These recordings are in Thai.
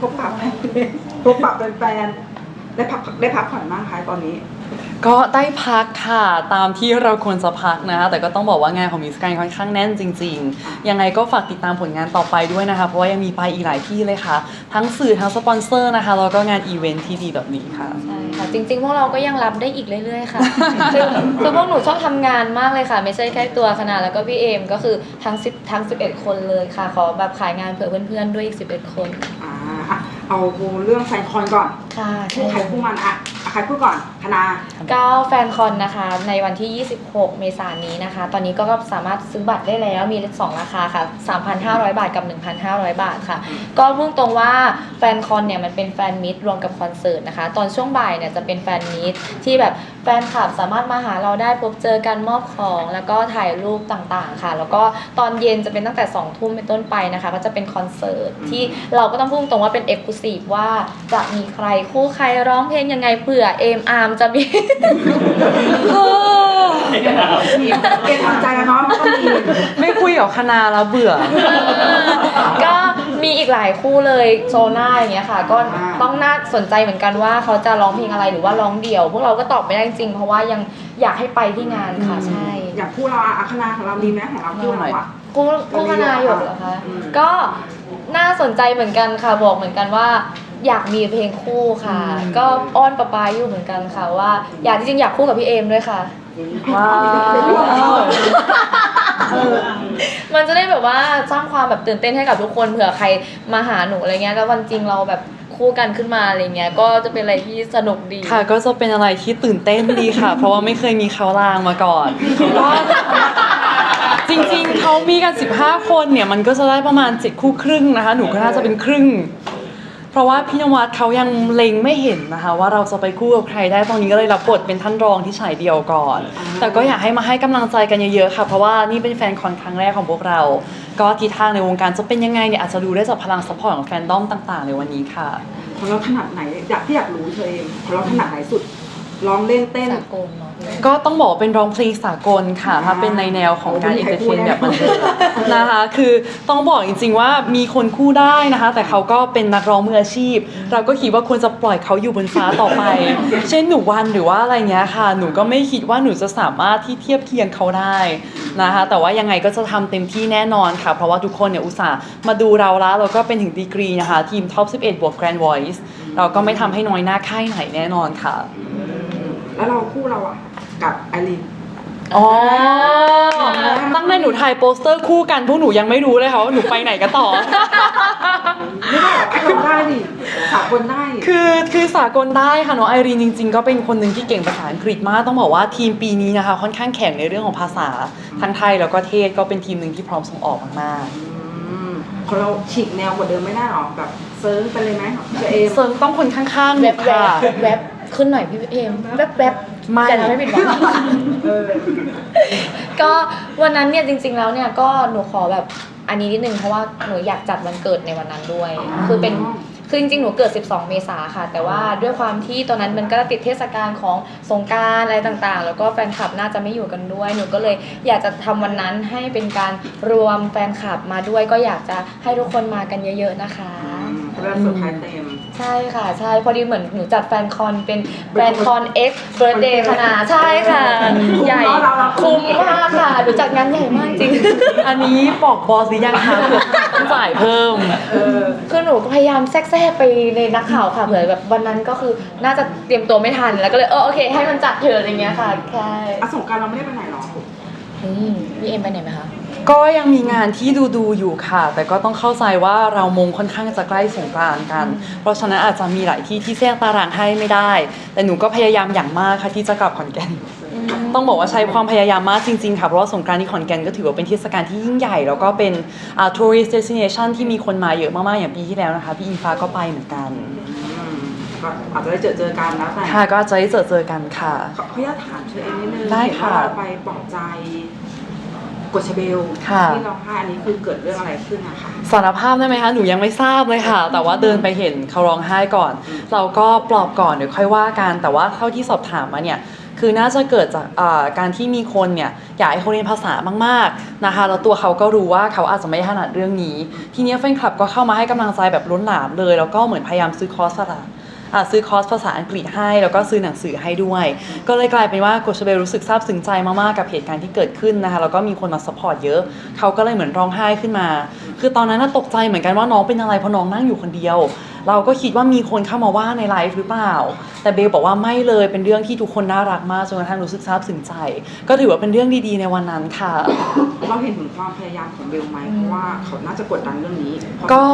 พบปะพบปะแฟนๆได้พักได้พักผ่อนมากคะตอนนี้ ก็ได้พักค่ะตามที่เราควรจะพักนะคะแต่ก็ต้องบอกว่างานของมิสแกรนค่อนข้างแน่นจริง ๆ ยังไงก็ฝากติดตามผลงานต่อไปด้วยนะคะ เพราะว่ายังมีไปอีกหลายที่เลยค่ะ ทั้งสื่อทั้งสปอนเซอร์นะคะแล้วก็งานอีเวนท์ที่ดีแบบนี้ค่ะใช่ค่ะจริงๆ พวกเราก็ยังรับได้อีกเรื่อยๆ ค่ะคือคือพวกหนูชอบทำงานมากเลยค่ะ ไม่ใช่แค่ตัวคณะแล้วก็พี่เอมก็คือทั้ง10ทั้ง 11 คนเลยค่ะ ขอแบบขายงานเผื่อเพื่อนๆด้วยอีก 11 คนอ่าอะ เอาเรื่องแฟนคอนก่อนค่ะคู่ใครคู่มันอะอะใครพูดก่อนคณะก็แฟนคอนนะคะในวันที่ 26 เมษายนนี้นะคะ ตอนนี้ก็สามารถซื้อบัตรได้แล้วมี2ราคาค่ะ 3,500 บาทกับ 1,500 บาทค่ะ ก็พุ่งตรงว่าแฟนคอนเนี่ยมันเป็นแฟนมิตรรวมกับคอนเสิร์ตนะคะ ตอนช่วงบ่ายเนี่ยจะเป็นแฟนมิตรที่แบบแฟนคลับสามารถมาหาเราได้พบเจอกันมอบของ แล้วก็ถ่ายรูปต่างๆค่ะ แล้วก็ตอนเย็นจะเป็นตั้งแต่ 2 ทุ่มเป็นต้นไปนะคะ ก็จะเป็นคอนเสิร์ตที่เราก็ต้องพุ่งตรงว่าเป็นเอกลุศิว่าจะมีใครคู่ใครร้องเพลงยังไงเผื่อเอมอาร์มจะมีมีเกณฑ์ทำใจแล้วเนาะมันก็มีไม่คุยกับคณะแล้วเบื่อ ก็มีอีกหลายคู่เลยโซน่าอย่างเงี้ยค่ะ ก็ต้องน่าสนใจเหมือนกันว่าเขาจะร้องเพลงอะไรหรือว่าร้องเดี่ยว พวกเราก็ตอบไม่ได้จริงๆเพราะว่ายังอยากให้ไปที่งานค่ะอืมใช่ อย่างคู่เราอะอะคณะของเราดีไหมของเราคู่เราอะคู่คู่คณะหยกเหรอคะอืมก็น่าสนใจเหมือนกันค่ะบอกเหมือนกันว่า อยากมีเพลงคู่ค่ะอืมก็อ้อนปะปายอยู่เหมือนกันค่ะว่าอยากจริงๆอยากคู่กับพี่เอมด้วยค่ะ ว้าวเออมันจะได้แบบว่าสร้างความแบบตื่นเต้นให้กับทุกคนเผื่อใครมาหาหนูอะไรเงี้ยแล้ววันจริงเราแบบคู่กันขึ้นมาอะไรเงี้ยก็จะเป็นอะไรที่สนุกดีค่ะก็จะเป็นอะไรที่ตื่นเต้นดีค่ะ เพราะว่าไม่เคยมีเขาลางมาก่อนว่าจริงๆเขามีกัน 15 คนเนี่ย มันก็จะได้ประมาณ7คู่ครึ่งนะคะ หนูก็น่าจะเป็นครึ่งเพ ราะว่าพี่นวัดเขายังเล็งไม่เห็นนะคะ ว่าเราจะไปคู่กับใครได้ตอนนี้ก็เลยรับบทเป็นท่านรองที่ฉายเดียวก่อน แต่ก็อยากให้มาให้กำลังใจกันเยอะๆค่ะ เพราะว่านี่เป็นแฟนคอนครั้งแรกของพวกเรา ก็ทิศทางในวงการจะเป็นยังไงเนี่ยอาจจะดูได้จากพลังซัพพอร์ตของแฟนดอมต่างๆในวันนี้ค่ะของเราถนัดไหนอยากที่อยากรู้เธอเองของเราถนัดไหนสุด ร้องเล่นเต้น สากลเนาะ ก็ต้องบอกว่าเป็นร้องเพลงสากลค่ะถ้าเป็นในแนวของการโอ้เอนไม่เตอร์เทมีนใครพูดแบบมันเดิมนะคะ คือต้องบอกจริงๆว่ามีคนคู่ได้นะคะ แต่เขาก็เป็นนักร้องมืออาชีพ เราก็คิดว่าควรจะปล่อยเขาอยู่บนฟ้าต่อไป เช่นหนูวันหรือว่าอะไรเงี้ยค่ะ หนูก็ไม่คิดว่าหนูจะสามารถที่เทียบเคียงเขาได้นะคะ แต่ว่ายังไงก็จะทำเต็มที่แน่นอนค่ะ เพราะว่าทุกคนเนี่ยอุตส่าห์มาดูเราแล้วเราก็เป็นถึงดีกรีนะคะทีมท็อป 11 บวก Grand Voice เราก็ไม่ทำให้น้อยหน้าค่ายไหนแน่นอนค่ะ แล้วเราคู่เราอะกับไอรีนอ๋อตั้งแต่หนูถ่ายโปสเตอร์คู่กันพวกหนูยังไม่รู้เลยค่ะว่าหนูไปไหนกันต่อ ไม่ได้เราได้ดิสากลได้คือคือสากลได้ค่ะน้องไอรีนจริง ๆ ก็เป็นคนหนึ่งที่เก่งภาษาอังกฤษมากต้องบอกว่าทีมปีนี้นะคะ ค่อนข้างแข็งในเรื่องของภาษาทั้งไทยแล้วก็เทศก็เป็นทีมหนึ่งที่พร้อมส่งออกมากอืมของเราฉีกแนวกว่าเดิมไม่ได้หรอแบบเซิร์ฟไปเลยไหมเธอเองๆเซิร์งต้องคนข้างๆหแวนูบแวค่ะบแวบ ขึ้นหน่อยพี่เอมแวบแวบไม่ จะทำให้ผิดหวังเออก็วันนั้นเนี่ยจริง ๆ แล้วเนี่ยก็หนูขอแบบอันนี้นิดนึงเพราะว่าหนูอยากจัดวันเกิดในวันนั้นด้วยอ๋อคือเป็นคือจริงๆหนูเกิด 12 เมษาค่ะ แต่ว่าด้วยความที่ตอนนั้นมันก็ติดเทศกาลของสงกรารอะไรต่างๆ แล้วก็แฟนคลับน่าจะไม่อยู่กันด้วย หนูก็เลยอยากจะทำวันนั้นให้เป็นการรวมแฟนคลับมาด้วย ก็อยากจะให้ทุกคนมากันเยอะ ๆนะคะ เริ่มเซอร์ไพรส์เต็ม ใช่ค่ะ ใช่พอดีเหมือนหนูจัดแฟนคอนเป็นแฟนคอน X Birthday ขนาดใช่ค่ะ ใหญ่คุ้มเนอะเราเราคุ้มมากค่ะหนูจัดงานใหญ่มากจริง อันนี้บอกบอสหรือยังคะเผื่อต้องจ่ายเพิ่มเออคือหนูก็พยายามแทรกๆไปในนักข่าวค่ะเผื่อแบบวันนั้นก็คือน่าจะเตรียมตัวไม่ทันแล้วก็เลยเออโอเคให้มันจัดเถอะอะไรเงี้ยค่ะใช่อะสงกรารเราไม่ได้ไปไหนหรอ อืมพี่เอ็มไปไหนไหมคะ ก็ยังมีงานที่ดูดูๆอยู่ค่ะ แต่ก็ต้องเข้าใจว่าเรามงค่อนข้างจะใกล้สงกรานต์กัน เพราะฉะนั้นอาจจะมีหลายที่ที่แทรกตารางให้ไม่ได้ แต่หนูก็พยายามอย่างมากค่ะที่จะกลับขอนแก่น ต้องบอกว่าใช้ความพยายามมากจริงๆค่ะเพราะว่าสงกรานต์ที่ขอนแก่นก็ถือว่าเป็นเทศกาลที่ยิ่งใหญ่ แล้วก็เป็นอ่า tourist destination ที่มีคนมาเยอะมากๆอย่างปีที่แล้วนะคะพี่อิงฟ้าก็ไปเหมือนกันอืมก็อาจจะได้เจอเจอกันนะแต่ค่ะก็จะได้เจอเจอกันค่ะ ขอขออนุญาตถามเธอเองนิดนึงได้ค่ะ เห็นว่าเราไปปลอบใจ กดชเบลค่ะ ที่ร้องไห้อันนี้คือเกิดเรื่องอะไรขึ้นนะคะ สารภาพได้ไหมคะหนูยังไม่ทราบเลยค่ะ แต่ว่าเดินไปเห็นเขาร้องไห้ก่อน อืม เราก็ปลอบก่อนเดี๋ยวค่อยว่ากันแต่ว่าเท่าที่สอบถามมาเนี่ยคือน่าจะเกิดจากอ่าการที่มีคนเนี่ยอยากให้เขาเรียนภาษามากๆนะคะแล้วตัวเขาก็รู้ว่าเขาอาจจะไม่ถนัดเรื่องนี้ ทีเนี้ยแฟนคลับก็เข้ามาให้กำลังใจแบบล้นหลามเลย แล้วก็เหมือนพยายามซื้อคอร์สละอะ ซื้อคอร์สภาษาอังกฤษให้ แล้วก็ซื้อหนังสือให้ด้วย ก็เลยกลายเป็นว่าโกชเบลรู้สึกซาบซึ้งใจมากๆกับเหตุการณ์ที่เกิดขึ้นนะคะแล้วก็มีคนมาสปอร์ตเยอะ เขาก็เลยเหมือนร้องไห้ขึ้นมา คือตอนนั้นตกใจเหมือนกันว่าน้องเป็นอะไรเพราะน้องนั่งอยู่คนเดียว เราก็คิดว่ามีคนเข้ามาว่าในไลฟ์หรือเปล่า แต่เบลบอกว่าไม่เลยเป็นเรื่องที่ทุกคนน่ารักมากจนกระทั่งรู้สึกซาบซึ้งใจ ก็ถือว่าเป็นเรื่องดีๆในวันนั้นค่ะ เราเห็นถึงความพยายามของเบลไหมเพราะว่าเขาน่าจะกดดันเรื่องนี้พอก็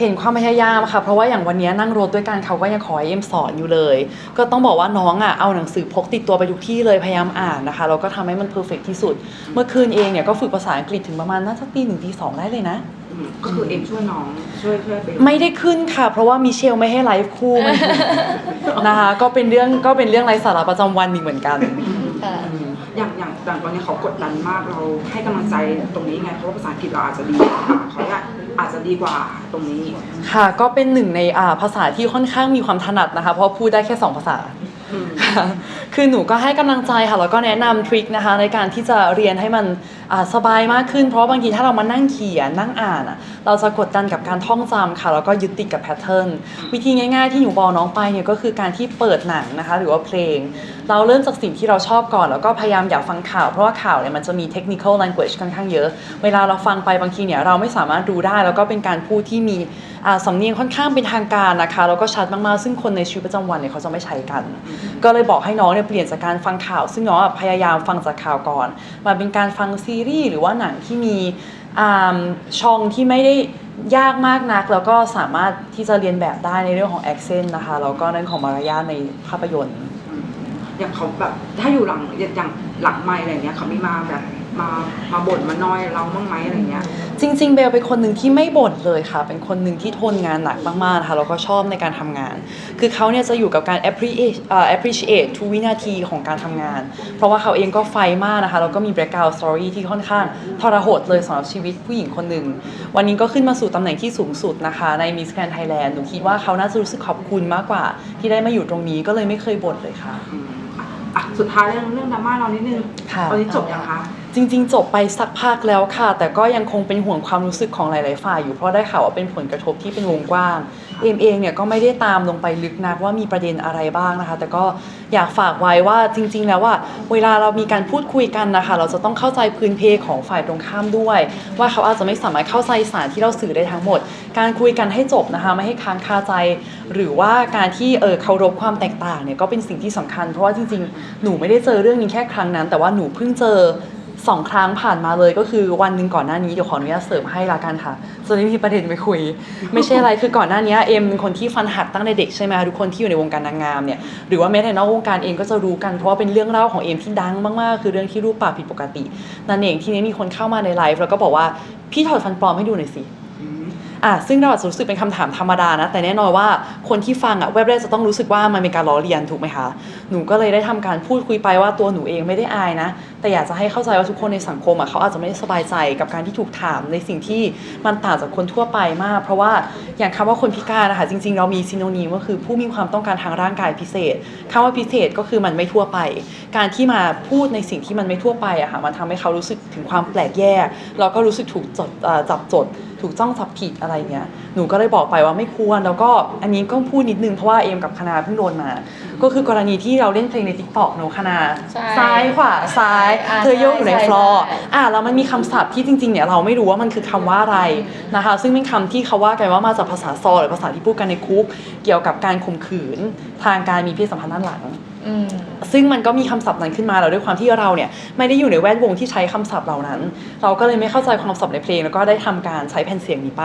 เห็นความพยายามค่ะ เพราะว่าอย่างวันนี้นั่งรถด้วยกันเขาก็ยังขอให้เอ็มสอนอยู่เลย ก็ต้องบอกว่าน้องอะเอาหนังสือพกติดตัวไปทุกที่เลยพยายามอ่านนะคะแล้วก็ทำให้มันเพอร์เฟกที่สุด เมื่อคืนเองเนี่ยก็ฝึกภาษาอังกฤษถึงประมาณน่าจะตีหนึ่งตีสองได้เลยนะอืม ก็คือเอ็มช่วยน้องช่วยช่วยเบลไม่ได้ขึ้นค่ะ เพราะว่ามิเชลไม่ให้ไลฟ์คู่มันนะคะ ก็เป็นเรื่องก็เป็นเรื่องไร้สาระประจำวันอีกเหมือนกัน ค่ะอย่างอย่างอย่างตอนนี้เขากดดันมากเราให้กำลังใจตรงนี้ไงเพราะว่าภาษาอังกฤษเราอาจจะดีกว่าเขาอะอาจจะดีกว่าตรงนี้ ค่ะก็เป็นหนึ่งในอ่าภาษาที่ค่อนข้างมีความถนัดนะคะ เพราะพูดได้แค่สองภาษาอืม คือหนูก็ให้กำลังใจค่ะแล้วก็แนะนำทริคนะคะในการที่จะเรียนให้มันสบายมากขึ้น เพราะบางทีถ้าเรามานั่งเขียนนั่งอ่านเราจะกดดันกับการท่องจำค่ะแล้วก็ยึดติดกับแพทเทิร์นวิธีง่ายๆที่หนูบอกน้องไปเนี่ยก็คือการที่เปิดหนังนะคะ หรือว่าเพลง เราเริ่มจากสิ่งที่เราชอบก่อน แล้วก็พยายามอย่าฟังข่าวเพราะว่าข่าวเนี่ยมันจะมี technical language ค่อนข้างเยอะ เวลาเราฟังไปบางทีเนี่ยเราไม่สามารถดูได้ แล้วก็เป็นการพูดที่มีสำเนียงค่อนข้างเป็นทางการนะคะแล้วก็ชัดมากๆซึ่งคนในชีวิตประจำวันเนี่ยเขาจะไม่ใช้กัน ก็เลยบอกให้น้องเนี่ยเปลี่ยนจากการฟังข่าว ซึ่งน้องอะพยายามฟังจากข่าวก่อนมาเป็นการฟังซีรีส์หรือว่าหนังที่มีอ่าช่องที่ไม่ได้ยากมากนัก แล้วก็สามารถที่จะเรียนแบบได้ในเรื่องของ accent นะคะแล้วก็เรื่องของมารยาทในภาพยนตร์ อย่างเขาแบบถ้าอยู่หลังอย่างหลังไม่อะไรเงี้ยเขามีมาแบบ มามาบ่นมาน้อยเราบ้างไหมอะไรเงี้ย จริง ๆ เบลเป็นคนหนึ่งที่ไม่บ่นเลยค่ะ เป็นคนหนึ่งที่ทนงานหนักมากๆค่ะแล้วก็ชอบในการทำงาน คือเขาเนี่ยจะอยู่กับการ appreciate เอ่อ appreciate ทุกวินาทีของการทำงาน เพราะว่าเขาเองก็ไฟมากนะคะแล้วก็มี background story ที่ค่อนข้างทรหดเลยสำหรับชีวิตผู้หญิงคนหนึ่ง วันนี้ก็ขึ้นมาสู่ตำแหน่งที่สูงสุดนะคะ ใน Miss Grand Thailand หนูคิดว่าเขาน่าจะรู้สึกขอบคุณมากกว่า ที่ได้มาอยู่ตรงนี้ก็เลยไม่เคยบ่นเลยค่ะ อืมอะอะสุดท้ายเรื่องเรื่องดราม่าเรานิดนึงค่ะ ตอนนี้จบยังคะ จริง ๆ จบไปสักพักแล้วค่ะ แต่ก็ยังคงเป็นห่วงความรู้สึกของหลาย ๆ ฝ่ายอยู่เพราะได้ข่าวว่าเป็นผลกระทบที่เป็นวงกว้าง เอมเองเนี่ยก็ไม่ได้ตามลงไปลึกนักว่ามีประเด็นอะไรบ้างนะคะ แต่ก็อยากฝากไว้ว่าจริง ๆ แล้วว่าเวลาเรามีการพูดคุยกันนะคะ เราจะต้องเข้าใจพื้นเพของฝ่ายตรงข้ามด้วย ว่าเขาอาจจะไม่สามารถเข้าใจสารที่เราสื่อได้ทั้งหมด การคุยกันให้จบนะคะ ไม่ให้ค้างคาใจ หรือว่าการที่เออเคารพความแตกต่างเนี่ยก็เป็นสิ่งที่สำคัญ เพราะว่าจริง ๆ หนูไม่ได้เจอเรื่องนี้แค่ครั้งนั้น แต่ว่าหนูเพิ่งเจอ สองครั้งผ่านมาเลยก็คือวันหนึ่งก่อนหน้านี้เดี๋ยวขออนุญาตเสริมให้ละกันค่ะส่วนนี้มีประเด็นไปคุย ไม่ใช่อะไรคือก่อนหน้านี้เอ็มเป็นคนที่ฟันหักตั้งแต่เด็กใช่ไหมทุกคนที่อยู่ในวงการนางงามเนี่ยหรือว่าแม้แต่นอกวงการเองก็จะรู้กันเพราะว่าเป็นเรื่องเล่าของเอ็มที่ดังมากๆ คือเรื่องที่รูปปากผิดปกติ นั่นเองที่นี้มีคนเข้ามาในไลฟ์แล้วก็บอกว่าพี่ถอดฟันปลอมให้ดูหน่อยสิ อะซึ่งเราอาจจะรู้สึกเป็นคำถามธรรมดานะ แต่แน่นอนว่าคนที่ฟังอะแวบแรกจะต้องรู้สึกว่ามันเป็นการล้อเลียนถูกไหมคะ หนูก็เลยได้ทำการพูดคุยไปว่าตัวหนูเองไม่ได้อายนะ แต่อยากจะให้เข้าใจว่าทุกคนในสังคมอะเขาอาจจะไม่ได้สบายใจกับการที่ถูกถามในสิ่งที่มันต่างจากคนทั่วไปมาก เพราะว่าอย่างคำว่าคนพิการนะคะจริง ๆ เรามีซิโนนีมก็คือผู้มีความต้องการทางร่างกายพิเศษคำว่าพิเศษก็คือมันไม่ทั่วไป การที่มาพูดในสิ่งที่มันไม่ทั่วไปอะค่ะมันทำให้เขารู้สึกถึงความแปลกแยกแล้วก็รู้สึกถูกจดเอ่อจับจด ถูกจ้องจับผิดอะไรเงี้ยหนูก็เลยบอกไปว่าไม่ควร แล้วก็อันนี้ก็พูดนิดนึงเพราะว่าเอมกับคณาเพิ่งโดนมา ก็คือกรณีที่เราเล่นเพลงในทิกตอกหนูคณาใช่ซ้ายขวาซ้าย อ่าเธอโยกอยู่ในใช่ฟลอร์ใช่ อะแล้วมันมีคำศัพท์ที่จริงๆเนี่ยเราไม่รู้ว่ามันคือคำว่าอะไรนะคะ ซึ่งเป็นคำที่เขาว่ากันว่ามาจากภาษาซอหรือภาษาที่พูดกันในคุก เกี่ยวกับการข่มขืนทางการมีเพศสัมพันธ์ด้านหลังอืม ซึ่งมันก็มีคำศัพท์นั้นขึ้นมาแล้วด้วยความที่เราเนี่ยไม่ได้อยู่ในแวดวงที่ใช้คำศัพท์เหล่านั้น เราก็เลยไม่เข้าใจความศัพท์ในเพลง แล้วก็ได้ทำการใช้แผ่นเสียงนี้ไป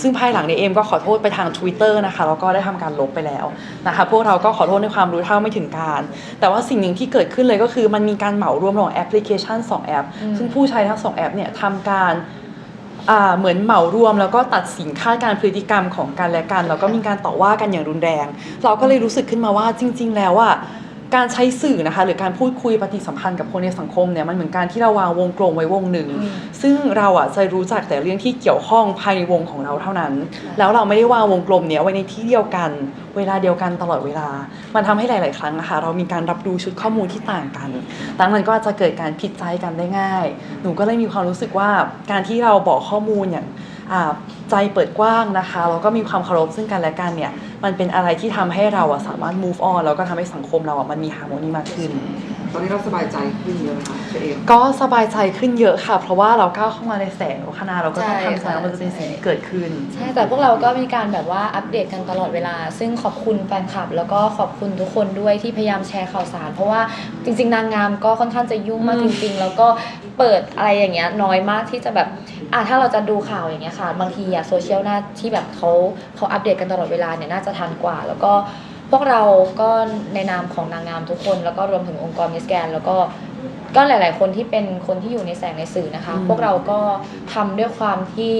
ซึ่งภายหลังในเอมก็ขอโทษไปทาง Twitter นะคะแล้วก็ได้ทำการลบไปแล้วนะคะพวกเราก็ขอโทษในความรู้เท่าไม่ถึงการ แต่ว่าสิ่งหนึ่งที่เกิดขึ้นเลยก็คือมันมีการเหมารวมระหว่างแอปพลิเคชัน 2 แอปอืมซึ่งผู้ใช้ทั้งสองแอปเนี่ยทำการอ่าเหมือนเหมารวมแล้วก็ตัดสินคาดการพฤติกรรมของกันและกันแล้วก็มีการต่อว่ากันอย่างรุนแรง เราก็เลยรู้สึกขึ้นมาว่าจริง ๆ แล้วอะ การใช้สื่อนะคะหรือการพูดคุยปฏิสัมพันธ์กับคนในสังคมเนี่ยมันเหมือนการที่เราวางวงกลมไว้วงหนึ่งอืมซึ่งเราอะจะรู้จักแต่เรื่องที่เกี่ยวข้องภายในวงของเราเท่านั้นค่ะแล้วเราไม่ได้วางวงกลมเนี้ยไว้ในที่เดียวกัน เวลาเดียวกันตลอดเวลา มันทำให้หลาย ๆ ครั้งนะคะเรามีการรับรู้ชุดข้อมูลที่ต่างกันดังนั้นก็อาจจะเกิดการผิดใจกันได้ง่าย หนูก็เลยมีความรู้สึกว่าการที่เราบอกข้อมูลอย่างอ่า ใจเปิดกว้างนะคะแล้วก็มีความเคารพซึ่งกันและกันเนี่ยมันเป็นอะไรที่ทำให้เราอะสามารถ move on แล้วก็ทำให้สังคมเราอะมันมี harmony มากขึ้นตอนนี้เราสบายใจขึ้นเยอะไหมคะเชอเอมก็สบายใจขึ้นเยอะค่ะ เพราะว่าเราก้าวเข้ามาในแสงคณะเราก็ต้องใช่ทำใจค่ะว่ามันจะเป็นสิ่งที่เกิดขึ้น ใช่ แต่พวกเราก็มีการแบบว่าอัปเดตกันตลอดเวลา ซึ่งขอบคุณแฟนคลับ แล้วก็ขอบคุณทุกคนด้วยที่พยายามแชร์ข่าวสาร เพราะว่าจริง ๆ นางงามก็ค่อนข้างจะยุ่งมากอืจมริง ๆ แล้วก็เปิดอะไรอย่างเงี้ยน้อยมากที่จะแบบ อะถ้าเราจะดูข่าวอย่างเงี้ยค่ะบางทีอะโซเชียลน่าที่แบบเขาเขาอัปเดตกันตลอดเวลาเนี่ยน่าจะทันกว่า แล้วก็พวกเราก็ในนามของนางงามทุกคน แล้วก็รวมถึงองค์กรมิสแกนแล้วก็ก็หลาย ๆ คนที่เป็นคนที่อยู่ในแสงในสื่อนะคะอืมพวกเราก็ทำด้วยความที่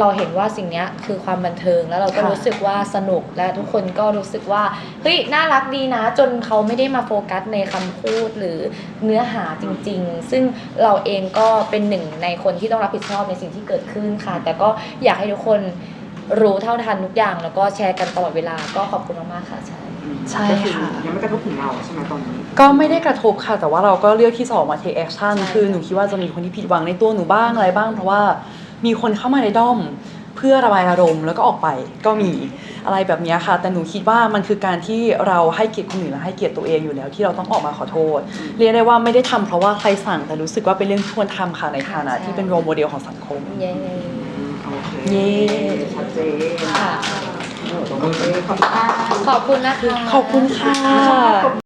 เราเห็นว่าสิ่งเนี้ยคือความบันเทิงแล้วเราก็ค่ะรู้สึกว่าสนุกและทุกคนก็รู้สึกว่าเฮ้ยน่ารักดีนะ จนเขาไม่ได้มาโฟกัสในคำพูดหรือเนื้อหาจริง ๆ ซึ่งเราเองก็เป็นหนึ่งในคนที่ต้องรับผิดชอบในสิ่งที่เกิดขึ้นค่ะ แต่ก็อยากให้ทุกคนรู้เท่าทันทุกอย่าง แล้วก็แชร์กันตลอดเวลาก็ขอบคุณมากๆค่ะใช่ใช่ก็อค่ะยังไม่กระทบถึงเราใช่ไหมตอนนี้ก็ไม่ได้กระทบค่ะ แต่ว่าเราก็เลือกที่จะออกมา take action ใช่คือหนูคิดว่าจะมีคนที่ผิดหวังในตัวหนูบ้างอะไรบ้างเพราะว่า มีคนเข้ามาในด้อมเพื่อระบายอารมณ์แล้วก็ออกไปก็มีอะไรแบบเนี้ยค่ะ แต่หนูคิดว่ามันคือการที่เราให้เกียรติคนอื่นและให้เกียรติตัวเองอยู่แล้วที่เราต้องออกมาขอโทษ เรียกได้ว่าไม่ได้ทำเพราะว่าใครสั่งแต่รู้สึกว่าเป็นเรื่องที่ควรทำค่ะในฐานะที่เป็นโรโมเดลของสังคมเย้โอเคเย้ชัดเจนค่ะโอเคขอบคุณค่ะขอบคุณนะคะขอบคุณค่ะ